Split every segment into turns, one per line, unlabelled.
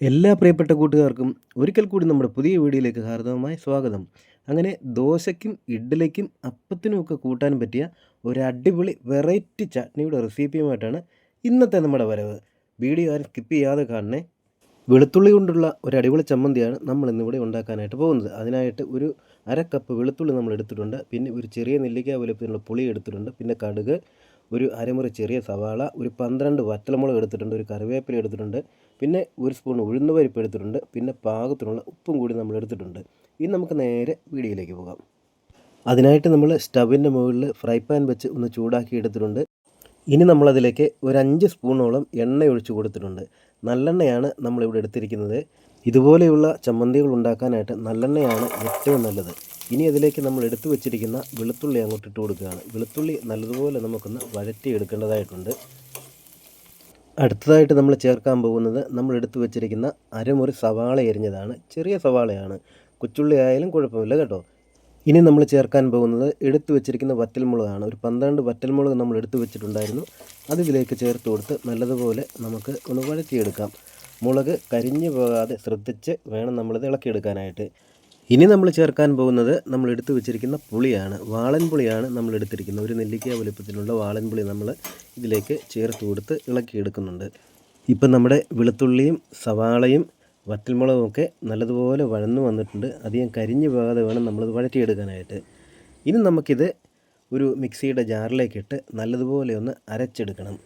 എല്ലാ പ്രിയപ്പെട്ട കൂട്ടുകാർക്കും ഒരിക്കൽ കൂടി നമ്മുടെ പുതിയ വീഡിയോയിലേക്ക് ഹാർദവമായ സ്വാഗതം. അങ്ങനെ ദോശയ്ക്കും ഇഡ്ഡലിക്കും അപ്പത്തിനുമൊക്കെ കൂട്ടാൻ പറ്റിയ ഒരു അടിപൊളി വെറൈറ്റി ചട്നിയുടെ റെസിപ്പിയുമായിട്ടാണ് ഇന്നത്തെ നമ്മുടെ വരവ്. വീഡിയോ ആരും സ്കിപ്പ് ചെയ്യാതെ കാണണേ. വെളുത്തുള്ളി കൊണ്ടുള്ള ഒരു അടിപൊളി ചമ്മന്തിയാണ് നമ്മൾ ഇന്നിവിടെ ഉണ്ടാക്കാനായിട്ട് പോകുന്നത്. അതിനായിട്ട് ഒരു അര കപ്പ് വെളുത്തുള്ളി നമ്മൾ എടുത്തിട്ടുണ്ട്. പിന്നെ ഒരു ചെറിയ നെല്ലിക്ക വലുപ്പത്തിനുള്ള പുളി എടുത്തിട്ടുണ്ട്. പിന്നെ കടുക് ഒരു അരമുറി ചെറിയ സവാള ഒരു പന്ത്രണ്ട് വറ്റലമുളക് എടുത്തിട്ടുണ്ട് ഒരു കറിവേപ്പില എടുത്തിട്ടുണ്ട് പിന്നെ ഒരു സ്പൂൺ ഉഴുന്ന് പരിപ്പ് എടുത്തിട്ടുണ്ട് പിന്നെ പാകത്തിനുള്ള ഉപ്പും കൂടി നമ്മൾ എടുത്തിട്ടുണ്ട്. ഇനി നമുക്ക് നേരെ വീഡിയോയിലേക്ക് പോകാം. അതിനായിട്ട് നമ്മൾ സ്റ്റവിന്റെ മുകളിൽ ഫ്രൈ പാൻ വെച്ച് ഒന്ന് ചൂടാക്കി എടുത്തിട്ടുണ്ട്. ഇനി നമ്മളതിലേക്ക് ഒരു അഞ്ച് സ്പൂണോളം എണ്ണ ഒഴിച്ചു കൊടുത്തിട്ടുണ്ട്. നല്ലെണ്ണയാണ് നമ്മളിവിടെ എടുത്തിരിക്കുന്നത്. ഇതുപോലെയുള്ള ചമ്മന്തികൾ ഉണ്ടാക്കാനായിട്ട് നല്ലെണ്ണയാണ് ഏറ്റവും നല്ലത്. ഇനി അതിലേക്ക് നമ്മൾ എടുത്തു വെച്ചിരിക്കുന്ന വെളുത്തുള്ളി അങ്ങോട്ട് ഇട്ട് കൊടുക്കുകയാണ്. വെളുത്തുള്ളി നല്ലതുപോലെ നമുക്കൊന്ന് വഴറ്റി എടുക്കേണ്ടതായിട്ടുണ്ട് അടുത്തതായിട്ട് നമ്മൾ ചേർക്കാൻ പോകുന്നത് നമ്മൾ എടുത്തു വെച്ചിരിക്കുന്ന അരമുറി സവാള എരിഞ്ഞതാണ്. ചെറിയ സവാളയാണ്. കൊച്ചുള്ളി ആയാലും കുഴപ്പമില്ല കേട്ടോ. ഇനി നമ്മൾ ചേർക്കാൻ പോകുന്നത് എടുത്തു വെച്ചിരിക്കുന്ന വറ്റൽമുളകാണ്. ഒരു പന്ത്രണ്ട് വറ്റൽമുളക് നമ്മൾ എടുത്തു വെച്ചിട്ടുണ്ടായിരുന്നു. അതിലേക്ക് ചേർത്ത് കൊടുത്ത് നല്ലതുപോലെ നമുക്ക് ഒന്ന് വഴറ്റിയെടുക്കാം. മുളക് കരിഞ്ഞു പോകാതെ ശ്രദ്ധിച്ച് വേണം നമ്മളിത് ഇളക്കിയെടുക്കാനായിട്ട്. ഇനി നമ്മൾ ചേർക്കാൻ പോകുന്നത് നമ്മൾ എടുത്തു വെച്ചിരിക്കുന്ന പുളിയാണ്. വാളൻ പുളിയാണ് നമ്മൾ എടുത്തിരിക്കുന്നത്. ഒരു നെല്ലിക്ക വലുപ്പത്തിലുള്ള വാളൻ പുളി നമ്മൾ ഇതിലേക്ക് ചേർത്ത് കൊടുത്ത് ഇളക്കിയെടുക്കുന്നുണ്ട്. ഇപ്പം നമ്മുടെ വെളുത്തുള്ളിയും സവാളയും വറ്റൽമുളകും ഒക്കെ നല്ലതുപോലെ വഴന്നു വന്നിട്ടുണ്ട്. അധികം കരിഞ്ഞു പോകാതെ വേണം നമ്മളത് വഴറ്റിയെടുക്കാനായിട്ട്. ഇനി നമുക്കിത് ഒരു മിക്സിയുടെ ജാറിലേക്കിട്ട് നല്ലതുപോലെ ഒന്ന് അരച്ചെടുക്കണം.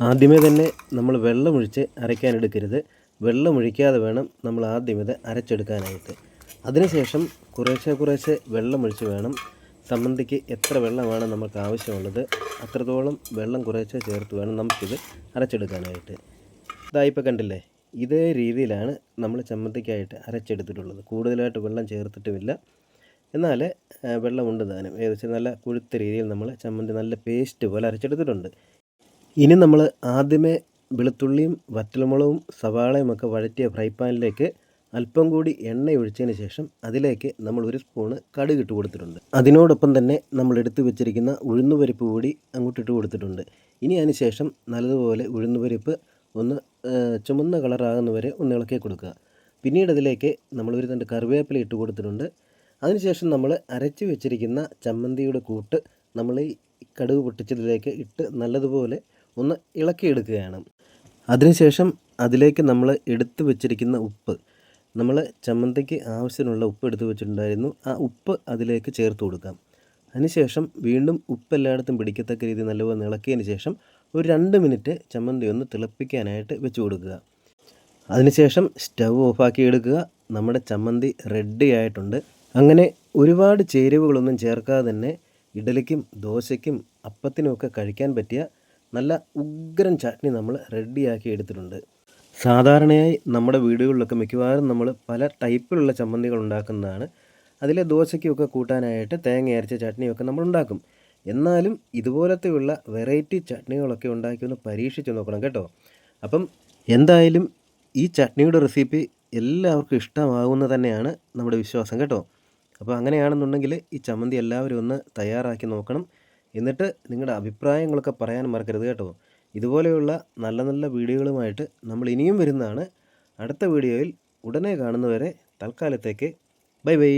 ആദ്യമേ തന്നെ നമ്മൾ വെള്ളമൊഴിച്ച് അരയ്ക്കാനെടുക്കരുത് വെള്ളമൊഴിക്കാതെ വേണം നമ്മൾ ആദ്യം ഇത് അരച്ചെടുക്കാനായിട്ട്. അതിനുശേഷം കുറേശ്ശെ കുറേശ്ശെ വെള്ളമൊഴിച്ച് വേണം. സമ്മന്തിക്ക് എത്ര വെള്ളമാണ് നമുക്ക് ആവശ്യമുള്ളത് അത്രത്തോളം വെള്ളം കുറേശ്ശെ ചേർത്ത് വേണം നമുക്കിത് അരച്ചെടുക്കാനായിട്ട്. ഇതായിപ്പോൾ കണ്ടില്ലേ ഇതേ രീതിയിലാണ് നമ്മൾ ചമ്മന്തിക്കായിട്ട് അരച്ചെടുത്തിട്ടുള്ളത്. കൂടുതലായിട്ട് വെള്ളം ചേർത്തിട്ടുമില്ല. എന്നാൽ വെള്ളം ഉണ്ട് താനും. ഏകദേശം നല്ല കൊഴുത്ത രീതിയിൽ നമ്മൾ ചമ്മന്തി നല്ല പേസ്റ്റ് പോലെ അരച്ചെടുത്തിട്ടുണ്ട്. ഇനി നമ്മൾ ആദ്യമേ വെളുത്തുള്ളിയും വറ്റൽമുളകും സവാളയും ഒക്കെ വഴറ്റിയ ഫ്രൈ പാനിലേക്ക് അല്പം കൂടി എണ്ണ ഒഴിച്ചതിന് ശേഷം അതിലേക്ക് നമ്മൾ ഒരു സ്പൂണ് കടുക് ഇട്ട് കൊടുത്തിട്ടുണ്ട്. അതിനോടൊപ്പം തന്നെ നമ്മൾ എടുത്തു വെച്ചിരിക്കുന്ന ഉഴുന്നുപരിപ്പ് കൂടി അങ്ങോട്ട് ഇട്ട് കൊടുത്തിട്ടുണ്ട്. ഇനി അതിന് ശേഷം നല്ലതുപോലെ ഉഴുന്നുപരിപ്പ് ഒന്ന് ചുമന്ന കളറാകുന്ന വരെ ഒന്ന് ഇളക്കി കൊടുക്കുക. പിന്നീട് അതിലേക്ക് നമ്മൾ ഒരു രണ്ട് കറിവേപ്പില ഇട്ട് കൊടുത്തിട്ടുണ്ട്. അതിനുശേഷം നമ്മൾ അരച്ച് വെച്ചിരിക്കുന്ന ചമ്മന്തിയുടെ കൂട്ട് നമ്മൾ ഈ കടുക് പൊട്ടിച്ചതിലേക്ക് ഇട്ട് നല്ലതുപോലെ ഒന്ന് ഇളക്കിയെടുക്കുകയാണ്. അതിനുശേഷം അതിലേക്ക് നമ്മൾ എടുത്തു വെച്ചിരിക്കുന്ന ഉപ്പ് നമ്മൾ ചമ്മന്തിക്ക് ആവശ്യത്തിനുള്ള ഉപ്പ് എടുത്ത് വെച്ചിട്ടുണ്ടായിരുന്നു. ആ ഉപ്പ് അതിലേക്ക് ചേർത്ത് കൊടുക്കാം. അതിനുശേഷം വീണ്ടും ഉപ്പ് എല്ലായിടത്തും പിടിക്കത്തക്ക രീതിയിൽ നല്ലപോലെ ഇളക്കിയതിന് ശേഷം ഒരു രണ്ട് മിനിറ്റ് ചമ്മന്തി ഒന്ന് തിളപ്പിക്കാനായിട്ട് വെച്ച് കൊടുക്കുക. അതിനുശേഷം സ്റ്റവ് ഓഫാക്കി എടുക്കുക. നമ്മുടെ ചമ്മന്തി റെഡി ആയിട്ടുണ്ട്. അങ്ങനെ ഒരുപാട് ചേരുവകളൊന്നും ചേർക്കാതെ തന്നെ ഇഡലിക്കും ദോശയ്ക്കും അപ്പത്തിനുമൊക്കെ കഴിക്കാൻ പറ്റിയ നല്ല ഉഗ്രൻ ചട്നി നമ്മൾ റെഡിയാക്കി എടുത്തിട്ടുണ്ട്. സാധാരണയായി നമ്മുടെ വീടുകളിലൊക്കെ മിക്കവാറും നമ്മൾ പല ടൈപ്പിലുള്ള ചമ്മന്തികൾ ഉണ്ടാക്കുന്നതാണ്. അതിലെ ദോശയ്ക്കൊക്കെ കൂട്ടാനായിട്ട് തേങ്ങ അരച്ച ചട്നിയൊക്കെ നമ്മൾ ഉണ്ടാക്കും. എന്നാലും ഇതുപോലത്തെയുള്ള വെറൈറ്റി ചട്നികളൊക്കെ ഉണ്ടാക്കി ഒന്ന് പരീക്ഷിച്ച് നോക്കണം കേട്ടോ. അപ്പം എന്തായാലും ഈ ചട്നിയുടെ റെസിപ്പി എല്ലാവർക്കും ഇഷ്ടമാകുന്ന തന്നെയാണ് നമ്മുടെ വിശ്വാസം കേട്ടോ. അപ്പോൾ അങ്ങനെയാണെന്നുണ്ടെങ്കിൽ ഈ ചമ്മന്തി എല്ലാവരും ഒന്ന് തയ്യാറാക്കി നോക്കണം. എന്നിട്ട് നിങ്ങളുടെ അഭിപ്രായങ്ങളൊക്കെ പറയാൻ മറക്കരുത് കേട്ടോ. ഇതുപോലെയുള്ള നല്ല നല്ല വീഡിയോകളുമായിട്ട് നമ്മൾ ഇനിയും വരുന്നതാണ്. അടുത്ത വീഡിയോയിൽ ഉടനെ കാണുന്നവരെ തൽക്കാലത്തേക്ക് ബൈ ബൈ.